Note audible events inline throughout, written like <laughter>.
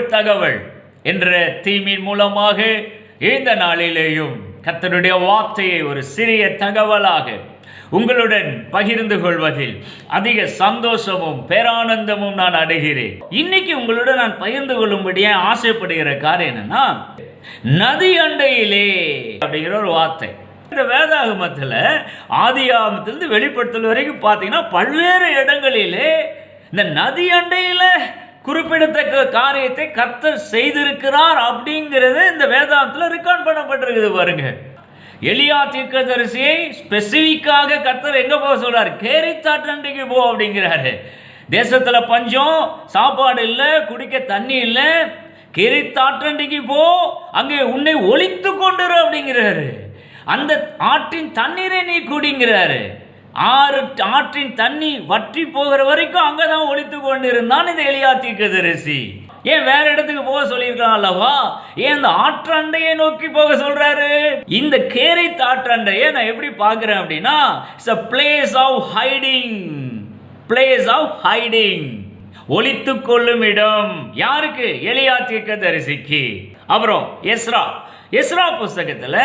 ஒரு தகவல் என்ற தீமின் மூலமாக இந்த நாளிலேயும் கத்தனுடைய வார்த்தையை ஒரு சிறிய தகவலாக உங்களுடன் பகிர்ந்து கொள்வதில் அதிக சந்தோஷமும் பேரானந்தமும் நான் அடைகிறேன். இன்னைக்கு உங்களுடன் நான் பகிர்ந்து கொள்ளும்படியே ஆசைப்படுகிற காரியம் என்னன்னா நதி அண்டையிலே அப்படிங்கிற ஒரு வார்த்தை. இந்த வேதாகமத்தில் ஆதியாகமத்திலிருந்து வெளிப்படுத்தல் வரைக்கும் பார்த்தீங்கன்னா பல்வேறு இடங்களிலே இந்த நதி அண்டையில் குறிப்பிடத்தக்க காரியத்தை கர்த்தர் செய்திருக்கிறார் அப்படிங்கிறது இந்த வேதாந்தத்தில் ரெக்கார்ட் பண்ணப்பட்டிருக்குது பாருங்க. எளியா தீர்க்கதரிசியை ஸ்பெசிஃபிக்காக கர்த்தர் எங்க போக சொல்றாரு? கேரித்தாற்றண்டைக்கு போ அப்படிங்கிறாரு. தேசத்துல பஞ்சம் சாப்பாடு இல்லை குடிக்க தண்ணி இல்லை கேரித்தாற்றண்டைக்கு போ அங்கே உன்னை ஒழித்து கொண்டுரு அப்படிங்கிறாரு. அந்த ஆற்றின் தண்ணீரை நீ குடிங்கிறாரு. ஆறு ஆற்றின் தண்ணி வற்றி போகிற வரைக்கும் அங்கே தான் ஒழித்து கொண்டிருந்தான் இந்த எளியா தீர்க்கதரிசி ஏன் வேற இடத்துக்கு போக சொல்லியிருக்கலாம் அல்லவா? ஏன் இந்த ஆற்றண்டையை நோக்கி போக சொல்றாரு? இந்த கேரை தாற்றண்டையை நான் எப்படி பார்க்குறேன் அப்படின்னா it's a place of hiding place of hiding ஒழித்து கொள்ளும் இடம். யாருக்கு? எலியா தீர்க்கதரிசிக்கு அப்புறம் எஸ்ரா. எஸ்ரா புஸ்தகத்தில்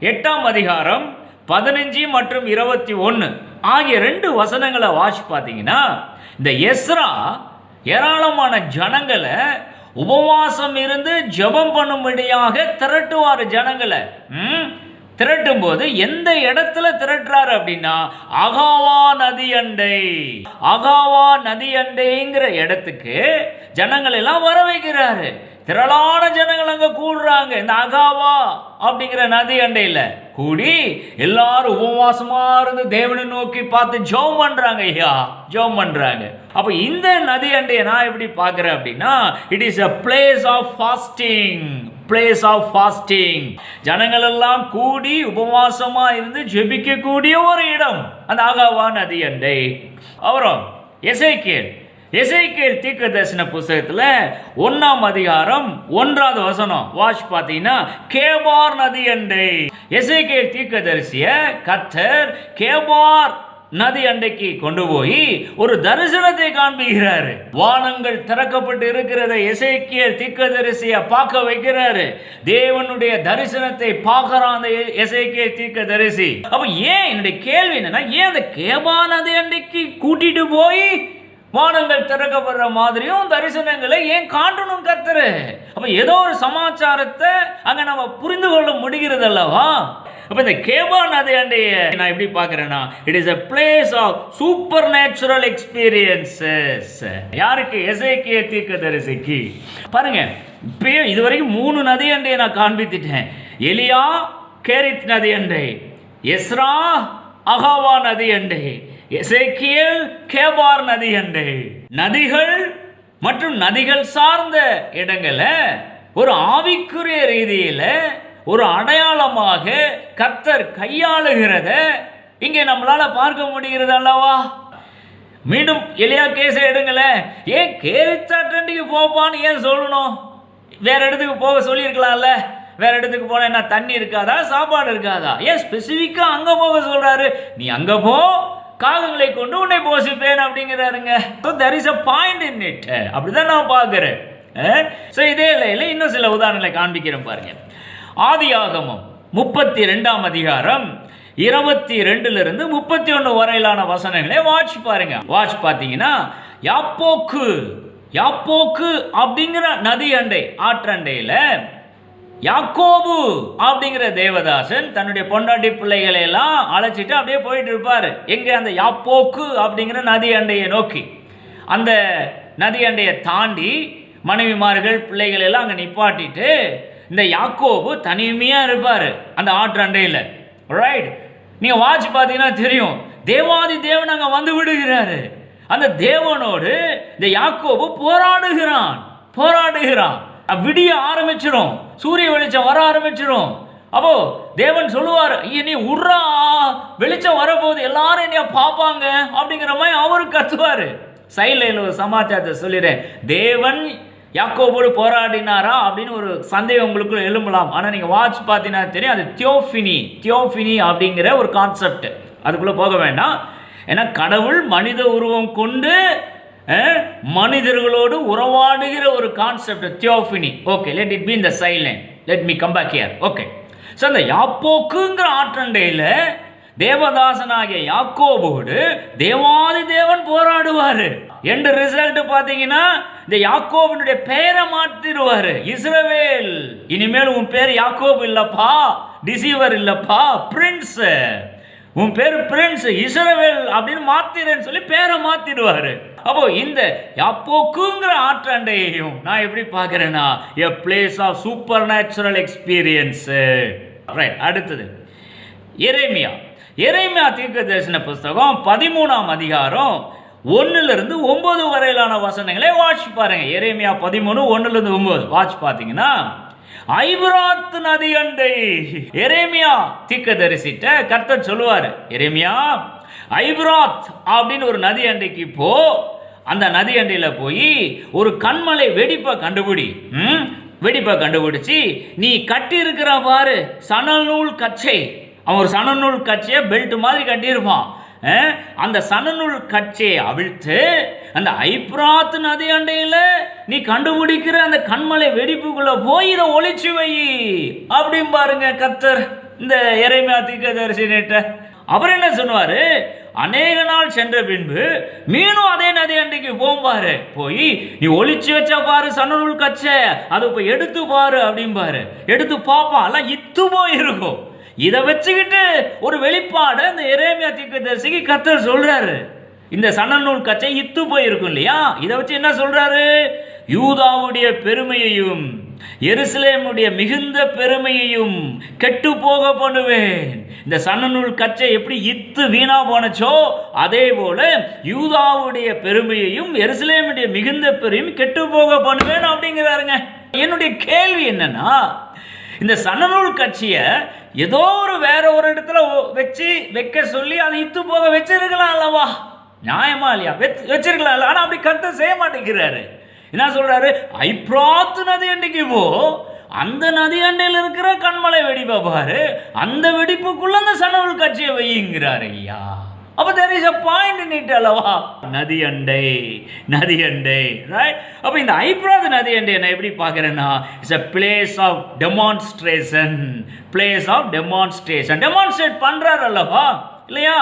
எட்டாம் அதிகாரம் பதினஞ்சு மற்றும் இருபத்தி ஒன்று ஆகிய ரெண்டு வசனங்களை வாசி பார்த்தீங்கன்னா இந்த எஸ்ரா ஏராளமான ஜனங்களை உபவாசம் இருந்து ஜெபம் பண்ணும்படியாக திரட்டுவார் ஜனங்களை. ம்? திரட்டும் போது எந்த இடத்துல திரட்டுறாரு அப்படின்னா அகாவா நதி அண்டை. அகாவா நதி அண்டைங்கிற இடத்துக்கு ஜனங்கள் எல்லாம் வர வைக்கிறாரு திரளான ஜனங்கள் அங்க கூடுறாங்க. இந்த அகாவா அப்படிங்கிற நதி அண்டையில கூடி எல்லாரும் உபவாசமா இருந்து தேவனை நோக்கி பார்த்து ஜெபம் பண்றாங்க. ஐயா ஜெபம் பண்றாங்க. அப்ப இந்த நதி அண்டையை நான் எப்படி பார்க்குறேன் அப்படின்னா it is a place of fasting place of fasting ஜனங்கள் எல்லாம் கூடி உபவாசமா இருந்து ஜெபிக்க கூடிய ஒரு இடம். அந்த ஆகாவா நதி அண்டை. அப்புறம் எசைக்கேல் எசைக்கேல் தீர்க்க தரிசன புஸ்தகத்தில் ஒன்றாம் அதிகாரம் ஒன்றாவது வசனம். வாஷ் பார்த்தீங்கன்னா கேபார் நதி அண்டை. எசைக்கேல் தீர்க்க தரிசிய கத்தர் கேபார் நதி அண்டைக்கு கொண்டு போய் ஒரு தரிசனத்தை காண்பிக்கிறார். வானங்கள் திறக்கப்பட்டு இருக்கிறத எசைக்கியல் தீர்க்கதரிசிய பார்க்க வைக்கிறாரு. தேவனுடைய தரிசனத்தை பார்க்கிறான் அந்த எசைக்கியல் தீர்க்கதரிசி அப்ப ஏன் என்னுடைய கேள்வி என்னன்னா ஏன் அந்த கேபா நதி அண்டைக்கு கூட்டிட்டு போய் வானங்கள் திறக்கப்படுற மாதிரியும் தரிசனங்களை ஏன் காட்டணும் கத்துரு அப்ப ஏதோ ஒரு சமாச்சாரத்தை அங்க நம்ம புரிந்து கொள்ள முடிகிறது அல்லவா? அப்ப இந்த கேபா நதி அண்டைய நான் எப்படி பார்க்குறேன்னா it is a place of supernatural experiences யாருக்கு? எசைக்கிய தீர்க்க தரிசிக்கு பாருங்க இப்பயும் இது வரைக்கும் மூணு நதி அண்டையை நான் காண்பித்துட்டேன். எலியா கேரித் நதி அண்டை எஸ்ரா அகாவா நதி அண்டை. எசேக்கியல் கேபார் நதி என்று நதிகள் மற்றும் நதிகள் சார்ந்த இடங்களை ஒரு ஆவிக்குரிய ரீதியில் ஒரு அடையாளமாக கர்த்தர் கையாளுகிறத இங்கே நம்மளால பார்க்க முடிகிறது அல்லவா? மீண்டும் எளியா கேஸை எடுங்களேன். ஏன் கேரிச்சாட்டண்டிக்கு போப்பான்னு ஏன் சொல்லணும்? வேற இடத்துக்கு போக சொல்லியிருக்கலாம்ல. வேற இடத்துக்கு போனால் என்ன தண்ணி இருக்காதா சாப்பாடு இருக்காதா? ஏன் ஸ்பெசிஃபிக்காக அங்கே போக சொல்றாரு? நீ அங்கே போ காகங்களை கொண்டு உன்னை போசிப்பேன் அப்படிங்கிறாருங்க. So there is a point in it அப்படிதான் நான் பார்க்குறேன். ஸோ இதே இல்லையில இன்னும் சில உதாரணங்களை காண்பிக்கிறேன் பாருங்க. ஆதி ஆகமம் முப்பத்தி ரெண்டாம் அதிகாரம் இருபத்தி ரெண்டுல இருந்து முப்பத்தி ஒன்று வரையிலான வசனங்களே வாட்ச் பாருங்க. வாட்ச் பார்த்தீங்கன்னா யாப்போக்கு யாப்போக்கு அப்படிங்கிற நதி அண்டை ஆற்றண்டையில் யாக்கோபு அப்படிங்கிற தேவதாசன் தன்னுடைய பொண்டாட்டி பிள்ளைகளை எல்லாம் அழைச்சிட்டு அப்படியே போயிட்டு இருப்பாரு. எங்க அந்த யாப்போக்கு அப்படிங்கிற நதி அண்டையை நோக்கி. அந்த நதி அண்டையை தாண்டி மனைவிமார்கள் பிள்ளைகள் எல்லாம் அங்கே நிப்பாட்டிட்டு இந்த யாக்கோபு தனிமையா இருப்பாரு அந்த ஆற்றண்டையில் ரைட் நீங்க வாட்ச் பார்த்தீங்கன்னா தெரியும். தேவாதி தேவன் அங்கே வந்து விடுகிறாரு. அந்த தேவனோடு இந்த யாக்கோபு போராடுகிறான். போராடுகிறான். விடிய ஆரம்பிச்சிடும். சூரிய வெளிச்சம் வர ஆரம்பிச்சிடும். அப்போ தேவன் சொல்லுவார் ஐயா நீ உர்றா. வெளிச்சம் வரப்போகுது. எல்லாரும் என்னைய பார்ப்பாங்க. அப்படிங்கிற மாதிரி அவரு கத்துவாரு. சைடில் ஒரு சமாச்சாரத்தை சொல்லிடுறேன். தேவன் யாக்கோபோடு போராடினாரா? அப்படின்னு ஒரு சந்தேகம் உங்களுக்குள்ள எழும்பலாம். ஆனால் நீங்கள் வாட்ச் பார்த்தீங்கன்னா தெரியும் அது தியோஃபினி தியோஃபினி அப்படிங்கிற ஒரு கான்செப்ட் அதுக்குள்ளே போக வேண்டாம். ஏன்னா கடவுள் மனித உருவம் கொண்டு மனிதர்களோடு உறவாடுகிற ஒரு concept theophany okay let it be இந்த silent let me come back here okay so அந்த யாப்போக்குங்கிற ஆற்றண்டையில் தேவதாசனாகிய யாக்கோபோடு தேவாதி தேவன் போராடுவார். எந்த ரிசல்ட் பார்த்தீங்கன்னா இந்த யாக்கோபினுடைய பெயரை மாற்றிடுவார். இஸ்ரவேல். இனிமேல் உன் பேர் யாக்கோப் இல்லப்பா டிசீவர் இல்லப்பா பிரின்ஸ் உன் பேர் பிரின்ஸ் இஸ்ரவேல் அப்படின்னு மாத்திரன்னு சொல்லி பேரை மாத்திடுவாரு. அப்போ இந்த யாப்போக்குங்கிற ஆற்றாண்டையையும் நான் எப்படி பார்க்குறேன்னா a place of supernatural experience right அடுத்தது. எரேமியா. எரேமியா தீர்க்க தரிசன புஸ்தகம் பதிமூணாம் அதிகாரம் ஒன்றுலேருந்து ஒம்பது வரையிலான வசனங்களை வாட்ச் பாருங்கள் எரேமியா பதிமூணு ஒன்றுலேருந்து ஒம்பது வாட்ச் பார்த்தீங்கன்னா ஐபிராத் நதி அண்டை எரேமியா தீர்க்க தரிசிட்ட கர்த்தர் சொல்லுவார். எரேமியா ஐப்ராத் அப்படின்னு ஒரு நதி அண்டைக்கு போ அந்த நதி அண்டையில் போய் ஒரு கண்மலை வெடிப்பை கண்டுபிடி ம்? வெடிப்பை கண்டுபிடிச்சி நீ கட்டியிருக்கிற பாரு சணல் நூல் கச்சை. அவன் ஒரு சணல் நூல் கச்சையை பெல்ட் மாதிரி கட்டியிருப்பான். அந்த சணநூல் கச்சையை அவிழ்த்து அந்த ஐப்ராத் நதி அண்டையில் நீ கண்டுபிடிக்கிற அந்த கண்மலை வெடிப்புக்குள்ள போய் இதை ஒளிச்சு வை. அப்படின்னு பாருங்க கத்தர் இந்த இறைமையா தீக்க தரிசனிட்ட அவர் என்ன சொன்னாரு அநேக நாள் சென்ற பின்பு மீனும் அதே நதி அண்டைக்கு போம்பாரு போய் நீ ஒளிச்சு வச்ச பாரு சனநூல் கச்ச. அதை இப்போ எடுத்து பாரு அப்படிம்பாரு. எடுத்து பார்ப்பா எல்லாம் இத்து போயிருக்கும் இதை வச்சுக்கிட்டு ஒரு வெளிப்பாடு அந்த எரேமியா தீர்க்கதரிசிக்கு கத்தர் சொல்றாரு. இந்த சணநூல் கச்சை இத்து போயிருக்கும் இல்லையா? இதை வச்சு என்ன சொல்றாரு? யூதாவுடைய பெருமையையும் எருசலேமுடைய மிகுந்த பெருமையையும் கெட்டு போக பண்ணுவேன். இந்த சன்னநூல் கச்சை எப்படி இத்து வீணா போனச்சோ அதே போல யூதாவுடைய பெருமையையும் எருசலேமுடைய மிகுந்த பெருமையும் கெட்டு போக பண்ணுவேன் அப்படிங்கிறாருங்க. என்னுடைய கேள்வி என்னன்னா இந்த சன்னநூல் கட்சியை ஏதோ ஒரு வேற ஒரு இடத்துல வச்சு வைக்க சொல்லி அதை இத்து போக வச்சிருக்கலாம் அல்லவா? நியாயமா இல்லையா? வச்சிருக்கலாம் ஆனால் ஆனா அப்படி கருத்தை செய்ய மாட்டேங்கிறாரு. என்ன சொல்றாரு? ஐப்ராத்து நதி அண்டைக்கு போ. அந்த நதி அண்டையில் இருக்கிற கண்மலை வெடிப்பை பாரு. அந்த வெடிப்புக்குள்ள அந்த சன்னநூல் கட்சியை வையுங்கிறார் ஐயா. அப்ப there is a point need அல்லவா? நதி அண்டை நதி அண்டை. ரைட் அப்ப இந்த ஐப்ராத் நதி அண்டை நான் எப்படி பார்க்கறேன்னா it's a place of demonstration place of demonstration demonstrate பண்றாரு அல்லவா? இல்லையா?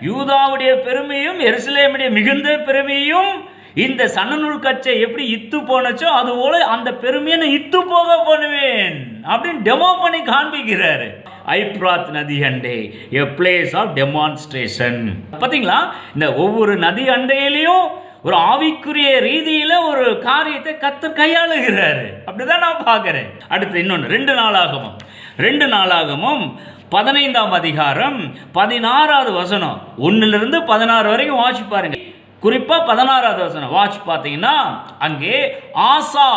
யூதாவுடைய பெருமையும் எருசலேமுடைய மிகுந்த பெருமையும் இந்த சன்னநூல் கச்சை எப்படி இத்து போனச்சோ அது போல அந்த பெருமையை நான் இத்து போக பண்ணுவேன் அப்படின்னு டெமோ பண்ணி காண்பிக்கிறாரு. ஐப்ராத் நதி அண்டை எ பிளேஸ் ஆஃப் டெமான்ஸ்ட்ரேஷன் பார்த்தீங்களா இந்த ஒவ்வொரு நதி அண்டையிலையும் ஒரு ஆவிக்குரிய ரீதியில் ஒரு காரியத்தை கத்து கையாளுகிறாரு. அப்படிதான் நான் பார்க்குறேன். அடுத்து இன்னொன்று ரெண்டு நாளாகமும். ரெண்டு நாளாகமும் பதினைந்தாம் அதிகாரம் பதினாறாவது வசனம். ஒன்றுலேருந்து பதினாறு வரைக்கும் வாசிப்பாருங்க. குறிப்பாக பதினாறாவது வசனம். வாட்ச் பார்த்தீங்கன்னா அங்கே ஆசா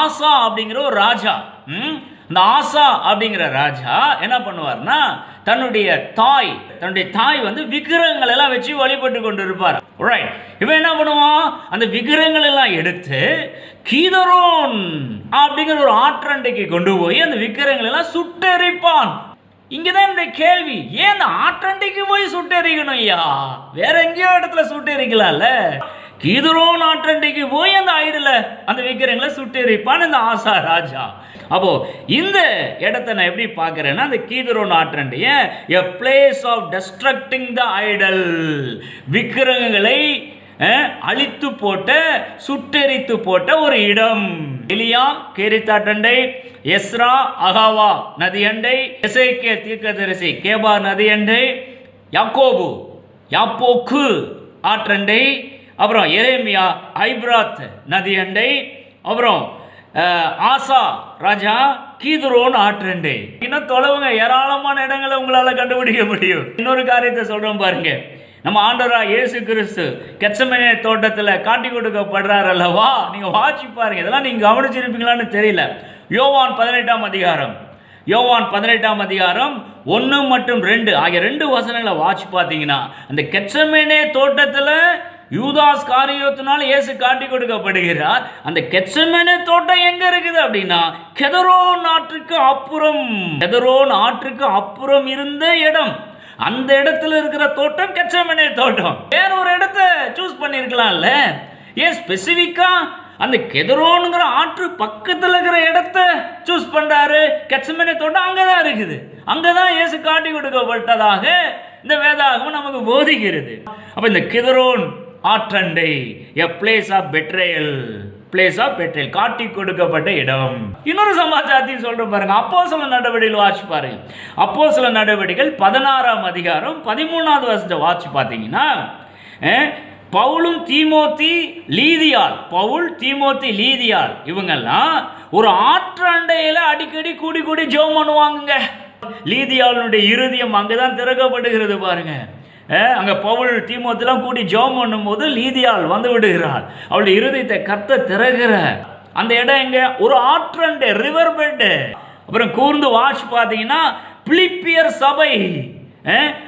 ஆசா அப்படிங்கிற ஒரு ராஜா இந்த ஆசா அப்படிங்கிற ராஜா என்ன பண்ணுவார்னா தன்னுடைய தாய் தன்னுடைய தாய் வந்து விக்கிரகங்கள் எல்லாம் வச்சு வழிபட்டு கொண்டு இருப்பார் ரைட் இவன் என்ன பண்ணுவான்? அந்த விக்கிரகங்கள் எல்லாம் எடுத்து கீதரோன் அப்படிங்கிற ஒரு ஆற்றண்டைக்கு கொண்டு போய் அந்த விக்கிரகங்கள் எல்லாம் சுட்டெரிப்பான். இங்கதான் என்னுடைய கேள்வி. ஏன் அந்த ஆற்றண்டைக்கு போய் சுட்டெறிக்கணும் ஐயா? வேற எங்கேயோ இடத்துல சுட்டெறிக்கலாம்ல கீதுரோன் ஆற்றண்டைக்கு போய் அந்த ஐடில் அந்த விக்கிரங்களை சுட்டெறிப்பான்னு இந்த ஆசா ராஜா. அப்போ இந்த இடத்த நான் எப்படி பார்க்கறேன்னா அந்த கீதுரோன் ஆற்றண்டைய a place of destructing the idol விக்கிரகங்களை அழித்து போட்ட சுட்டெரித்து போட்ட ஒரு இடம். எலியா கேரித்தாட்டண்டை எஸ்ரா அகாவா நதியண்டை எசைக்கே தீர்க்கதரிசி கேபா நதியண்டை யாக்கோபு யாப்போக்கு ஆற்றண்டை அப்புறம் எரேமியா ஐப்ராத் நதியண்டை அப்புறம் ஆசா ராஜா கீதுரோன் ஆற்றண்டை. இன்னும் தொலைவுங்க ஏராளமான இடங்களை உங்களால் கண்டுபிடிக்க முடியும். இன்னொரு காரியத்தை சொல்கிறோம் பாருங்கள் நம்ம ஆண்டரா இயேசு கிறிஸ்து கெச்சமனே தோட்டத்தில் காட்டி கொடுக்கப்படுறார் அல்லவா நீங்கள் வாட்சி பாருங்க. இதெல்லாம் நீங்கள் கவனிச்சிருப்பீங்களான்னு தெரியல. யோவான் பதினெட்டாம் அதிகாரம். யோவான் பதினெட்டாம் அதிகாரம் ஒன்று மற்றும் ரெண்டு ஆகிய ரெண்டு வசனங்களை வாட்ச் பார்த்தீங்கன்னா அந்த கெச்சமேனே தோட்டத்தில் யூதாஸ் காரியத்தினால் இயேசு காட்டி கொடுக்கப்படுகிறார். அந்த கெச்சமேனே தோட்டம் எங்க இருக்குது அப்படின்னா கெதரோன் ஆற்றுக்கு அப்புறம் கெதரோன் ஆற்றுக்கு அப்புறம் இருந்த இடம். அந்த இடத்துல இருக்கிற தோட்டம் கெச்சமனே தோட்டம். வேற ஒரு இடத்த சூஸ் பண்ணியிருக்கலாம்ல ஏன் ஸ்பெசிஃபிக்கா அந்த கெதரோனுங்கிற ஆற்று பக்கத்தில் இருக்கிற இடத்த சூஸ் பண்றாரு? கெச்சமனே தோட்டம் அங்கே தான் இருக்குது. அங்கே தான் இயேசு காட்டி கொடுக்கப்பட்டதாக இந்த வேதாகமும் நமக்கு போதிக்கிறது. அப்போ இந்த கிதரோன் ஆற்றண்டை a place of betrayal place of betrayal காட்டி கொடுக்கப்பட்ட இடம். இன்னொரு சமாச்சாரத்தையும் சொல்ற பாருங்க. அப்போ சில நடவடிக்கைகள் வாட்சி பாருங்க. அப்போ சில நடவடிக்கைகள் பதினாறாம் அதிகாரம் பதிமூணாவது வருஷத்தை வாட்சி பார்த்தீங்கன்னா பவுலும் தீமோத்தி லீதியால் பவுல் தீமோத்தி லீதியால் இவங்கெல்லாம் ஒரு ஆற்றண்டையில அடிக்கடி கூடி கூடி ஜெபம் பண்ணுவாங்கங்க. லீதியாளுடைய இருதயம் அங்கதான் திறக்கப்படுகிறது பாருங்க. அங்கே பவுல் தீமோத்திலாம் கூடி ஜெபம் பண்ணும்போது லீதியால் வந்து விடுகிறாள் அவளுடைய இருதயத்தை கத்த திறகிற அந்த இடம் எங்க? ஒரு ஆற்றண்டு ரிவர் பெட்டு அப்புறம் கூர்ந்து வாட்ச் பார்த்தீங்கன்னா பிலிப்பியர் சபை.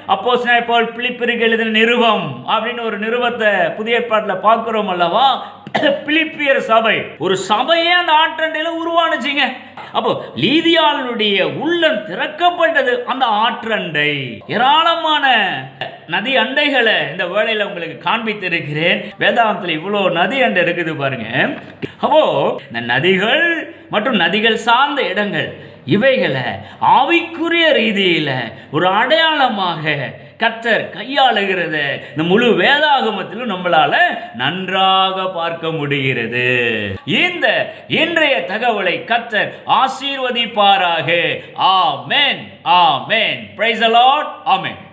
அப்போ போல் பிளிப்பிற்கு எழுதின நிருபம் அப்படின்னு ஒரு நிருபத்தை புதிய ஏற்பாட்டில் பார்க்குறோம் அல்லவா? <coughs> பிலிப்பியர் சபை. ஒரு சபையே அந்த ஆற்றண்டையில் உருவானுச்சுங்க. அப்போ லீதியாளுடைய உள்ளம் திறக்கப்பட்டது அந்த ஆற்றண்டை. ஏராளமான நதி அண்டைகளை இந்த வேலையில் உங்களுக்கு காண்பித்திருக்கிறேன். வேதாந்தத்தில் இவ்வளோ நதி அண்டை இருக்குது பாருங்க. அப்போ இந்த நதிகள் மற்றும் நதிகள் சார்ந்த இடங்கள். இவைகளை ஆவிக்குரிய ரீதியில ஒரு அடையாளமாக கத்தர் கையாளுகிறத இந்த முழு வேதாகமத்திலும் நம்மளால நன்றாக பார்க்க முடிகிறது. இந்த இன்றைய தகவலை கத்தர் ஆசீர்வதிப்பாராக. Amen amen. Praise the Lord amen.